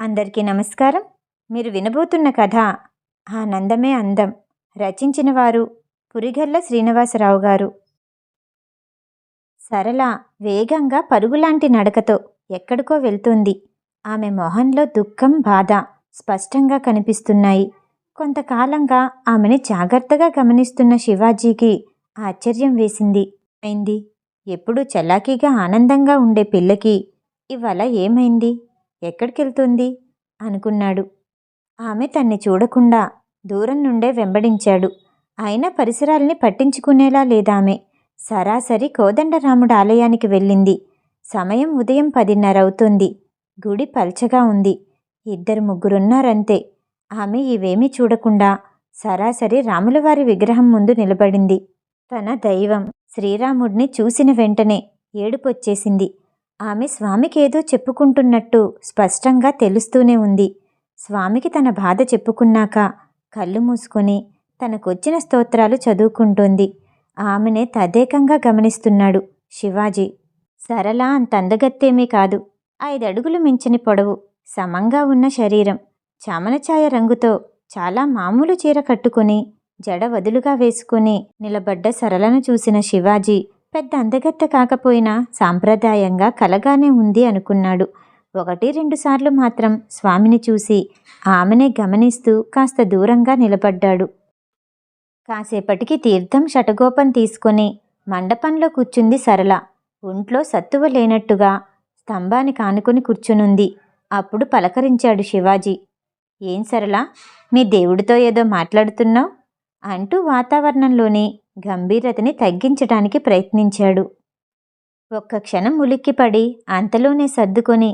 అందరికీ నమస్కారం. మీరు వినబోతున్న కథ ఆనందమే అందం రచించిన వారు పురిగల్ల శ్రీనివాసరావు గారు. సరళ వేగంగా పరుగులాంటి నడకతో ఎక్కడికో వెళ్తుంది. ఆమె మొహంలో దుఃఖం బాధ స్పష్టంగా కనిపిస్తున్నాయి. కొంతకాలంగా ఆమెని జాగ్రత్తగా గమనిస్తున్న శివాజీకి ఆశ్చర్యం వేసింది. అయింది. ఎప్పుడూ చలాకీగా ఆనందంగా ఉండే పిల్లకి ఇవాళ ఏమైంది? ఎక్కడికెళ్తుంది? అనుకున్నాడు. ఆమె తన్ని చూడకుండా దూరం నుండే వెంబడించాడు. అయినా పరిసరాల్ని పట్టించుకునేలా లేదామె. సరాసరి కోదండరాముడు ఆలయానికి వెళ్ళింది. సమయం ఉదయం పదిన్నర అవుతుంది గుడి పల్చగా ఉంది. ఇద్దరు ముగ్గురున్నారంతే. ఆమె ఇవేమీ చూడకుండా సరాసరి రాములవారి విగ్రహం ముందు నిలబడింది. తన దైవం శ్రీరాముడిని చూసిన వెంటనే ఏడుపొచ్చేసింది. ఆమె స్వామికేదో చెప్పుకుంటున్నట్టు స్పష్టంగా తెలుస్తూనే ఉంది. స్వామికి తన బాధ చెప్పుకున్నాక కళ్ళు మూసుకొని తనకొచ్చిన స్తోత్రాలు చదువుకుంటోంది. ఆమెనే తదేకంగా గమనిస్తున్నాడు శివాజీ. సరళ అంత అందగత్తేమీ కాదు. ఐదడుగులు మించని పొడవు సమంగా ఉన్న శరీరం చామనఛాయ రంగుతో చాలా మామూలు చీర కట్టుకుని జడ వదులుగా వేసుకుని నిలబడ్డ సరళను చూసిన శివాజీ పెద్ద అందగత్త కాకపోయినా సాంప్రదాయంగా కలగానే ఉంది అనుకున్నాడు. ఒకటి రెండుసార్లు మాత్రం స్వామిని చూసి ఆమెనే గమనిస్తూ కాస్త దూరంగా నిలబడ్డాడు. కాసేపటికి తీర్థం షటగోపం తీసుకొని మండపంలో కూర్చుంది సరళ. ఒంట్లో సత్తువ లేనట్టుగా స్తంభాన్ని కానుకొని కూర్చునుంది. అప్పుడు పలకరించాడు శివాజీ. ఏం సరళ మీ దేవుడితో ఏదో మాట్లాడుతున్నావు? అంటూ వాతావరణంలోని గంభీరతని తగ్గించటానికి ప్రయత్నించాడు. ఒక్క క్షణం ఉలిక్కిపడి అంతలోనే సర్దుకొని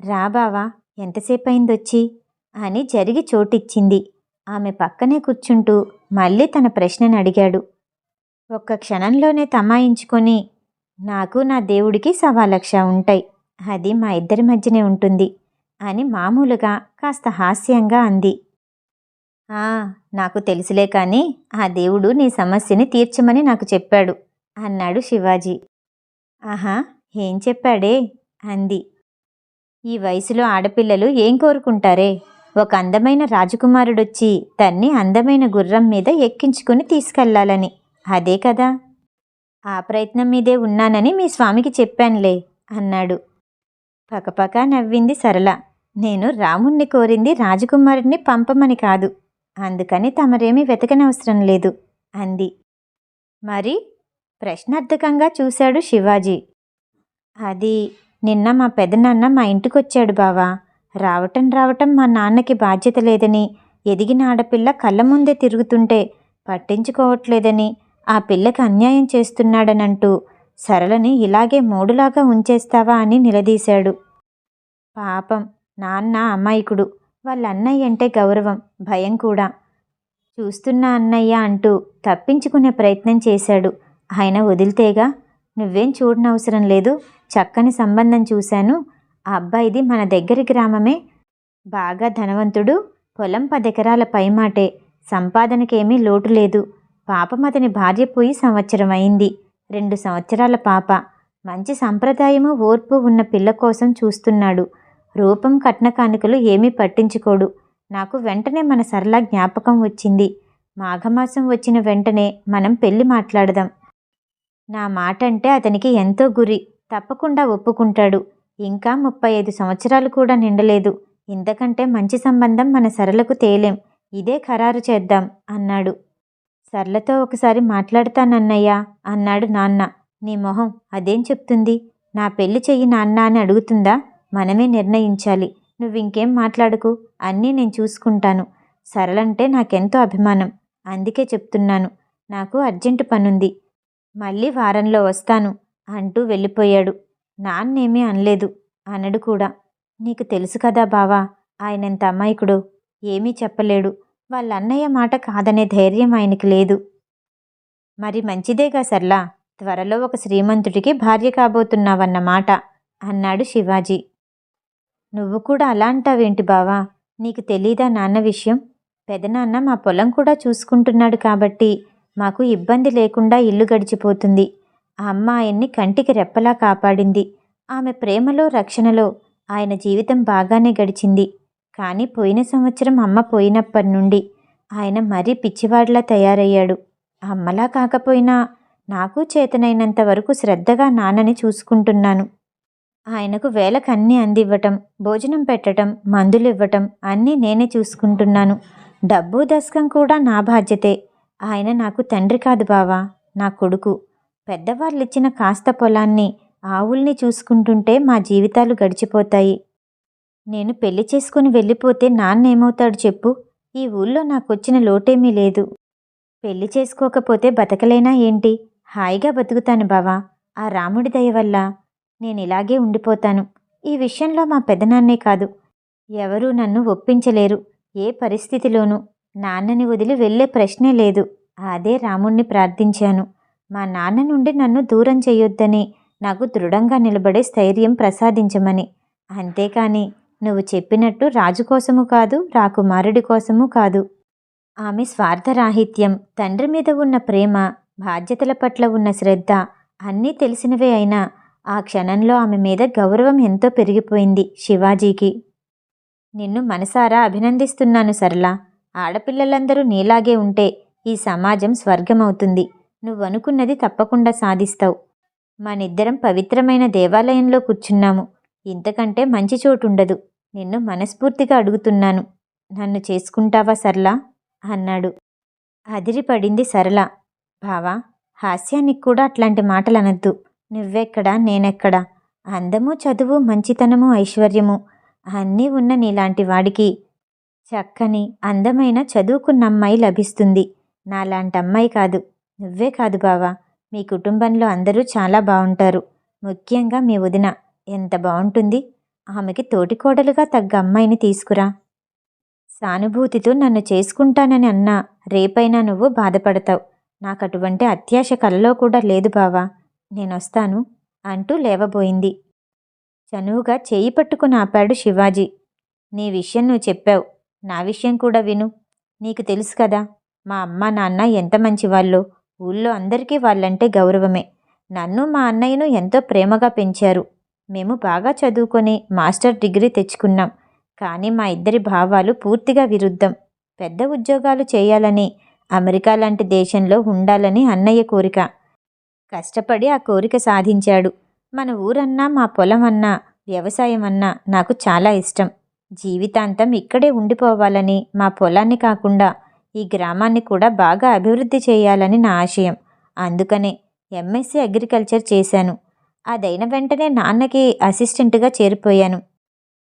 రా బావా ఎంతసేపయిందొచ్చి? అని జరిగి చోటిచ్చింది. ఆమె పక్కనే కూర్చుంటూ మళ్ళీ తన ప్రశ్నని అడిగాడు. ఒక్క క్షణంలోనే తమాయించుకొని నాకు నా దేవుడికి సవా లక్ష ఉంటాయి. అది మా ఇద్దరి మధ్యనే ఉంటుంది అని మామూలుగా కాస్త హాస్యంగా అంది. నాకు తెలుసులే కానీ ఆ దేవుడు నీ సమస్యని తీర్చమని నాకు చెప్పాడు అన్నాడు శివాజీ. ఆహా ఏం చెప్పాడే? అంది. ఈ వయసులో ఆడపిల్లలు ఏం కోరుకుంటారే? ఒక అందమైన రాజకుమారుడొచ్చి తన్ని అందమైన గుర్రం మీద ఎక్కించుకుని తీసుకెళ్ళాలని. అదే కదా? ఆ ప్రయత్నం మీదే ఉన్నానని మీ స్వామికి చెప్పానులే అన్నాడు. పకపక నవ్వింది సరళ. నేను రాముణ్ణి కోరింది రాజకుమారుడిని పంపమని కాదు అందుకని తమరేమీ వెతకనవసరం లేదు అంది. మరి ప్రశ్నార్థకంగా చూశాడు శివాజీ. అది నిన్న మా పెదనాన్న మా ఇంటికొచ్చాడు బావా. రావటం రావటం మా నాన్నకి బాధ్యత లేదని ఎదిగిన ఆడపిల్ల కళ్ళ ముందే తిరుగుతుంటే పట్టించుకోవట్లేదని ఆ పిల్లకి అన్యాయం చేస్తున్నాడనంటూ సరళని ఇలాగే మూడులాగా ఉంచేస్తావా అని నిలదీశాడు. పాపం నాన్న అమాయకుడు. వాళ్ళ అన్నయ్య అంటే గౌరవం భయం కూడా. చూస్తున్నా అన్నయ్య అంటూ తప్పించుకునే ప్రయత్నం చేశాడు. ఆయన వదిలితేగా నువ్వేం చూడనవసరం లేదు చక్కని సంబంధం చూశాను. ఆ అబ్బాయిది మన దగ్గరి గ్రామమే. బాగా ధనవంతుడు పొలం పదెకరాల పైమాటే. సంపాదనకేమీ లోటు లేదు. పాపం అతని భార్య పోయి సంవత్సరం అయింది రెండు సంవత్సరాల పాప. మంచి సంప్రదాయము ఓర్పు ఉన్న పిల్ల కోసం చూస్తున్నాడు. రూపం కట్న కానుకలు ఏమీ పట్టించుకోడు. నాకు వెంటనే మన సరళ జ్ఞాపకం వచ్చింది. మాఘమాసం వచ్చిన వెంటనే మనం పెళ్ళి మాట్లాడదాం. నా మాట అంటే అతనికి ఎంతో గురి. తప్పకుండా ఒప్పుకుంటాడు. ఇంకా ముప్పై ఐదు సంవత్సరాలు కూడా నిండలేదు. ఇంతకంటే మంచి సంబంధం మన సరళకు తేలేం. ఇదే ఖరారు చేద్దాం అన్నాడు. సరళతో ఒకసారి మాట్లాడతానన్నయ్యా అన్నాడు నాన్న. నీ మొహం అదేం చెప్తుంది? నా పెళ్ళి చెయ్యి నాన్న అని అడుగుతుందా? మనమే నిర్ణయించాలి. నువ్వింకేం మాట్లాడకు? అన్నీ నేను చూసుకుంటాను. సరళంటే నాకెంతో అభిమానం. అందుకే చెప్తున్నాను. నాకు అర్జెంటు పనుంది. మళ్ళీ వారంలో వస్తాను అంటూ వెళ్ళిపోయాడు. నాన్నేమీ అనలేదు. అనడు కూడా. నీకు తెలుసు కదా బావా ఆయనంత అమాయకుడు? ఏమీ చెప్పలేడు. వాళ్ళ అన్నయ్య మాట కాదనే ధైర్యం ఆయనకి లేదు. మరి మంచిదేగా సర్లా త్వరలో ఒక శ్రీమంతుడికి భార్య కాబోతున్నావన్నమాట అన్నాడు శివాజీ. నువ్వు కూడా అలా అంటావేంటి బావా? నీకు తెలీదా నాన్న విషయం? పెదనాన్న మా పొలం కూడా చూసుకుంటున్నాడు కాబట్టి మాకు ఇబ్బంది లేకుండా ఇల్లు గడిచిపోతుంది. ఆ అమ్మాయిని కంటికి రెప్పలా కాపాడింది. ఆమె ప్రేమలో రక్షణలో ఆయన జీవితం బాగానే గడిచింది. కానీ పోయిన సంవత్సరం అమ్మ పోయినప్పటి నుండి ఆయన మరీ పిచ్చివాడిలా తయారయ్యాడు. అమ్మలా కాకపోయినా నాకు చేతనైనంత వరకు శ్రద్ధగా నాన్నని చూసుకుంటున్నాను. ఆయనకు వేలకన్నీ అందివ్వటం భోజనం పెట్టడం మందులు ఇవ్వటం అన్నీ నేనే చూసుకుంటున్నాను. డబ్బు దశకం కూడా నా బాధ్యతే. ఆయన నాకు తండ్రి కాదు బావా నా కొడుకు. పెద్దవాళ్ళిచ్చిన కాస్త పొలాన్ని ఆవుల్ని చూసుకుంటుంటే మా జీవితాలు గడిచిపోతాయి. నేను పెళ్ళి చేసుకుని వెళ్ళిపోతే నాన్న ఏమవుతాడు చెప్పు? ఈ ఊళ్ళో నాకు వచ్చిన లోటేమీ లేదు. పెళ్ళి చేసుకోకపోతే బతకలేనా ఏంటి? హాయిగా బతుకుతాను బావా. ఆ రాముడి దయ వల్ల నేను ఇలాగే ఉండిపోతాను. ఈ విషయంలో మా పెదనాన్నే కాదు. ఎవరూ నన్ను ఒప్పించలేరు. ఏ పరిస్థితిలోనూ నాన్నని వదిలి వెళ్ళే ప్రశ్నే లేదు. అదే రాముణ్ణి ప్రార్థించాను. మా నాన్న నుండి నన్ను దూరం చేయొద్దని నాకు దృఢంగా నిలబడే స్థైర్యం ప్రసాదించమని. అంతేకాని నువ్వు చెప్పినట్టు రాజు కోసము కాదు రాకుమారుడి కోసము కాదు. ఆమె స్వార్థరాహిత్యం తండ్రి మీద ఉన్న ప్రేమ బాధ్యతల పట్ల ఉన్న శ్రద్ధ అన్నీ తెలిసినవే అయినా ఆ క్షణంలో ఆమె మీద గౌరవం ఎంతో పెరిగిపోయింది శివాజీకి. నిన్ను మనసారా అభినందిస్తున్నాను సరళ. ఆడపిల్లలందరూ నీలాగే ఉంటే ఈ సమాజం స్వర్గమవుతుంది. నువ్వనుకున్నది తప్పకుండా సాధిస్తావు. మనిద్దరం పవిత్రమైన దేవాలయంలో కూర్చున్నాము. ఇంతకంటే మంచి చోటుండదు. నిన్ను మనస్ఫూర్తిగా అడుగుతున్నాను. నన్ను చేసుకుంటావా సరళ? అన్నాడు. అదిరిపడింది సరళ. బావా హాస్యానికి కూడా అట్లాంటి మాటలు అనద్దు నువ్వెక్కడా? నేనెక్కడా? అందము చదువు మంచితనము ఐశ్వర్యము అన్నీ ఉన్న నీలాంటి వాడికి చక్కని అందమైన చదువుకున్న అమ్మాయి లభిస్తుంది. నాలాంటి అమ్మాయి కాదు. నువ్వే కాదు బావా. మీ కుటుంబంలో అందరూ చాలా బాగుంటారు ముఖ్యంగా మీ వదిన. ఎంత బాగుంటుంది ఆమెకి తోటికోడలుగా తగ్గ అమ్మాయిని తీసుకురా. సానుభూతితో నన్ను చేసుకుంటానని అన్నా రేపైనా నువ్వు బాధపడతావు. నాకు అటువంటి అత్యాశ కలలో కూడా లేదు బావా. నేనొస్తాను అంటూ లేవబోయింది. చనువుగా చేయి పట్టుకుని ఆపాడు శివాజీ. నీ విషయం నువ్వు చెప్పావు. నా విషయం కూడా విను. నీకు తెలుసు కదా మా అమ్మ నాన్న ఎంత మంచివాళ్ళో. ఊళ్ళో అందరికీ వాళ్ళంటే గౌరవమే. నన్ను మా అన్నయ్యను ఎంతో ప్రేమగా పెంచారు. మేము బాగా చదువుకొని మాస్టర్ డిగ్రీ తెచ్చుకున్నాం. కానీ మా ఇద్దరి భావాలు పూర్తిగా విరుద్ధం. పెద్ద ఉద్యోగాలు చేయాలని అమెరికా లాంటి దేశంలో ఉండాలని అన్నయ్య కోరిక. కష్టపడి ఆ కోరిక సాధించాడు. మన ఊరన్నా మా పొలం అన్నా వ్యవసాయం అన్నా నాకు చాలా ఇష్టం. జీవితాంతం ఇక్కడే ఉండిపోవాలని మా పొలాన్ని కాకుండా ఈ గ్రామాన్ని కూడా బాగా అభివృద్ధి చేయాలని నా ఆశయం. అందుకనే ఎంఎస్సీ అగ్రికల్చర్ చేశాను. అదైన వెంటనే నాన్నకి అసిస్టెంట్గా చేరిపోయాను.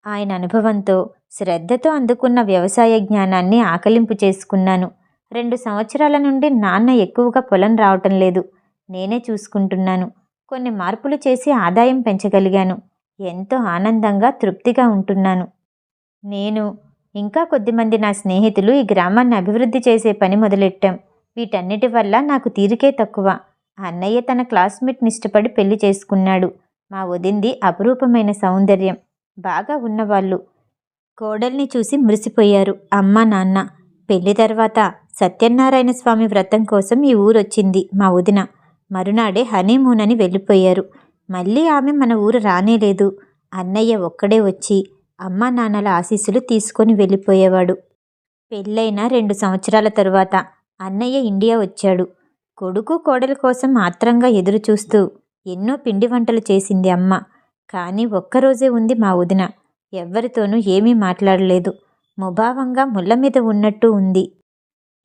ఆయన అనుభవంతో శ్రద్ధతో అందుకున్న వ్యవసాయ జ్ఞానాన్ని ఆకలింపు చేసుకున్నాను. రెండు సంవత్సరాల నుండి నాన్న ఎక్కువగా పొలం రావటం లేదు. నేనే చూసుకుంటున్నాను. కొన్ని మార్పులు చేసి ఆదాయం పెంచగలిగాను. ఎంతో ఆనందంగా తృప్తిగా ఉంటున్నాను. నేను ఇంకా కొద్దిమంది నా స్నేహితులు ఈ గ్రామాన్ని అభివృద్ధి చేసే పని మొదలెట్టాం. వీటన్నిటి వల్ల నాకు తీరికే తక్కువ. అన్నయ్య తన క్లాస్మేట్ని ఇష్టపడి పెళ్ళి చేసుకున్నాడు. మా వదింది అపురూపమైన సౌందర్యం. బాగా ఉన్నవాళ్ళు. కోడల్ని చూసి మురిసిపోయారు అమ్మ నాన్న. పెళ్ళి తర్వాత సత్యనారాయణ స్వామి వ్రతం కోసం ఈ ఊరొచ్చింది మా వదిన. మరునాడే హనీమూన్ అని వెళ్ళిపోయారు. మళ్ళీ ఆమె మన ఊరు రానేలేదు. అన్నయ్య ఒక్కడే వచ్చి అమ్మా నాన్నల ఆశీస్సులు తీసుకొని వెళ్ళిపోయేవాడు. పెళ్ళైన రెండు సంవత్సరాల తరువాత అన్నయ్య ఇండియా వచ్చాడు. కొడుకు కోడల కోసం ఆత్రంగా ఎదురు చూస్తూ ఎన్నో పిండి వంటలు చేసింది అమ్మ. కానీ ఒక్కరోజే ఉంది మా వదిన. ఎవ్వరితోనూ ఏమీ మాట్లాడలేదు. ముభావంగా ముళ్ళ మీద ఉన్నట్టు ఉంది.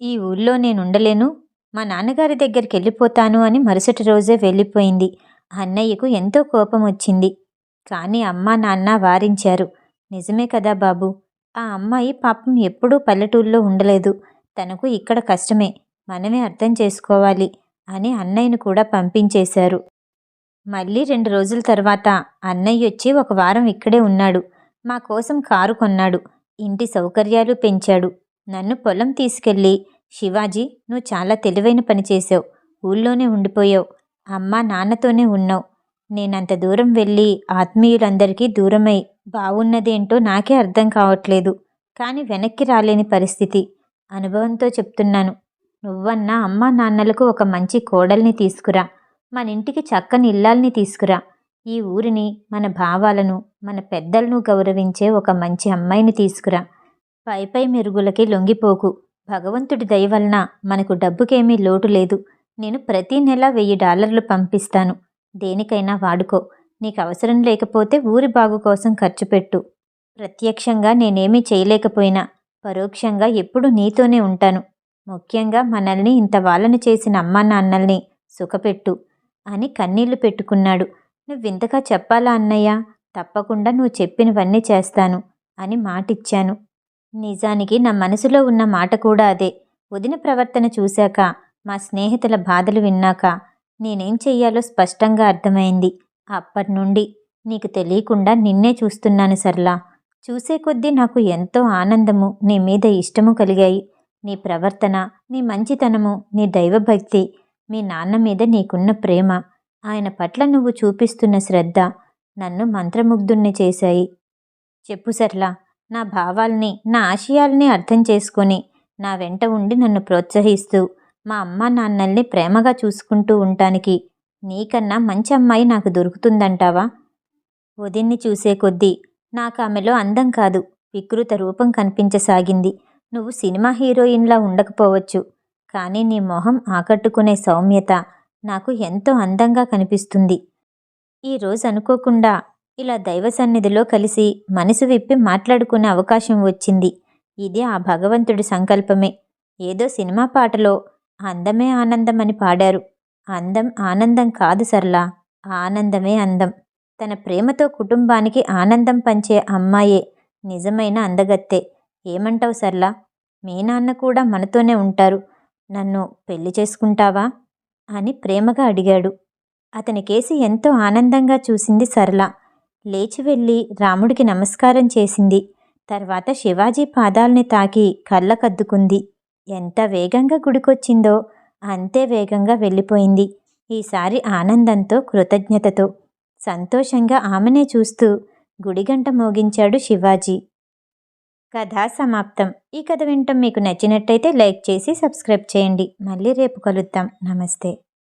ఈ ఊళ్ళో నేనుండలేను. మా నాన్నగారి దగ్గరికి వెళ్ళిపోతాను అని మరుసటి రోజే వెళ్ళిపోయింది. అన్నయ్యకు ఎంతో కోపం వచ్చింది కానీ అమ్మా నాన్న వారించారు. నిజమే కదా బాబు? ఆ అమ్మాయి పాపం ఎప్పుడూ పల్లెటూళ్ళలో ఉండలేదు. తనకు ఇక్కడ కష్టమే. మనమే అర్థం చేసుకోవాలి అని అన్నయ్యను కూడా పంపించేశారు. మళ్ళీ రెండు రోజుల తర్వాత అన్నయ్య వచ్చి ఒక వారం ఇక్కడే ఉన్నాడు. మా కోసం కారు కొన్నాడు. ఇంటి సౌకర్యాలు పెంచాడు. నన్ను పొలం తీసుకెళ్ళి శివాజీ నువ్వు చాలా తెలివైన పని చేసావు ఊళ్ళోనే ఉండిపోయావు. అమ్మ నాన్నతోనే ఉన్నావు. నేనంత దూరం వెళ్ళి ఆత్మీయులందరికీ దూరమై బాగున్నదేంటో నాకే అర్థం కావట్లేదు. కానీ వెనక్కి రాలేని పరిస్థితి. అనుభవంతో చెప్తున్నాను. నువ్వన్నా అమ్మా నాన్నలకు ఒక మంచి కోడల్ని తీసుకురా. మన ఇంటికి చక్కని ఇల్లాల్ని తీసుకురా. ఈ ఊరిని మన భావాలను మన పెద్దలను గౌరవించే ఒక మంచి అమ్మాయిని తీసుకురా. పై పై మెరుగులకి లొంగిపోకు. భగవంతుడి దయ వలన మనకు డబ్బుకేమీ లోటు లేదు. నేను ప్రతి నెల వెయ్యి డాలర్లు పంపిస్తాను. దేనికైనా వాడుకో. నీకు అవసరం లేకపోతే ఊరి బాగు కోసం ఖర్చు పెట్టు. ప్రత్యక్షంగా నేనేమీ చేయలేకపోయినా పరోక్షంగా ఎప్పుడు నీతోనే ఉంటాను. ముఖ్యంగా మనల్ని ఇంత వాళ్ళని చేసిన అమ్మా నాన్నల్ని సుఖపెట్టు అని కన్నీళ్ళు పెట్టుకున్నాడు. నువ్వింతగా చెప్పాలా అన్నయ్య? తప్పకుండా నువ్వు చెప్పినవన్నీ చేస్తాను అని మాటిచ్చాను. నిజానికి నా మనసులో ఉన్న మాట కూడా అదే. వదిన ప్రవర్తన చూశాక మా స్నేహితుల బాధలు విన్నాక నేనేం చెయ్యాలో స్పష్టంగా అర్థమైంది. అప్పటి నుండి నీకు తెలియకుండా నిన్నే చూస్తున్నాను సర్లా చూసే కొద్దీ నాకు ఎంతో ఆనందము నీ మీద ఇష్టము కలిగాయి. నీ ప్రవర్తన నీ మంచితనము నీ దైవభక్తి మీ నాన్న మీద నీకున్న ప్రేమ ఆయన పట్ల నువ్వు చూపిస్తున్న శ్రద్ధ నన్ను మంత్రముగ్ధుణ్ణి చేశాయి. చెప్పు సర్లా నా భావాల్ని నా ఆశయాల్ని అర్థం చేసుకొని నా వెంట ఉండి నన్ను ప్రోత్సహిస్తూ మా అమ్మా నాన్నల్ని ప్రేమగా చూసుకుంటూ ఉండటానికి నీకన్నా మంచి అమ్మాయి నాకు దొరుకుతుందంటావా? ఉదయన్ని చూసే కొద్దీ నాకు ఆమెలో అందం కాదు వికృత రూపం కనిపించసాగింది. నువ్వు సినిమా హీరోయిన్లా ఉండకపోవచ్చు కానీ నీ మొహం ఆకట్టుకునే సౌమ్యత నాకు ఎంతో అందంగా కనిపిస్తుంది. ఈరోజు అనుకోకుండా ఇలా దైవ సన్నిధిలో కలిసి మనసు విప్పి మాట్లాడుకునే అవకాశం వచ్చింది. ఇది ఆ భగవంతుడి సంకల్పమే. ఏదో సినిమా పాటలో అందమే ఆనందం అని పాడారు. అందం ఆనందం కాదు సర్లా ఆనందమే అందం. తన ప్రేమతో కుటుంబానికి ఆనందం పంచే అమ్మాయే నిజమైన అందగత్తే. ఏమంటావు సర్లా? మీ నాన్న కూడా మనతోనే ఉంటారు. నన్ను పెళ్ళి చేసుకుంటావా? అని ప్రేమగా అడిగాడు. అతని కేసి ఎంతో ఆనందంగా చూసింది సరళ లేచి వెళ్ళి రాముడికి నమస్కారం చేసింది. తర్వాత శివాజీ పాదాల్ని తాకి కళ్ళకద్దుకుంది. ఎంత వేగంగా గుడికొచ్చిందో అంతే వేగంగా వెళ్ళిపోయింది. ఈసారి ఆనందంతో కృతజ్ఞతతో సంతోషంగా ఆమెనే చూస్తూ గుడిగంట మోగించాడు శివాజీ. కథ సమాప్తం. ఈ కథ వింటం మీకు నచ్చినట్టయితే లైక్ చేసి సబ్స్క్రైబ్ చేయండి. మళ్ళీ రేపు కలుద్దాం. నమస్తే.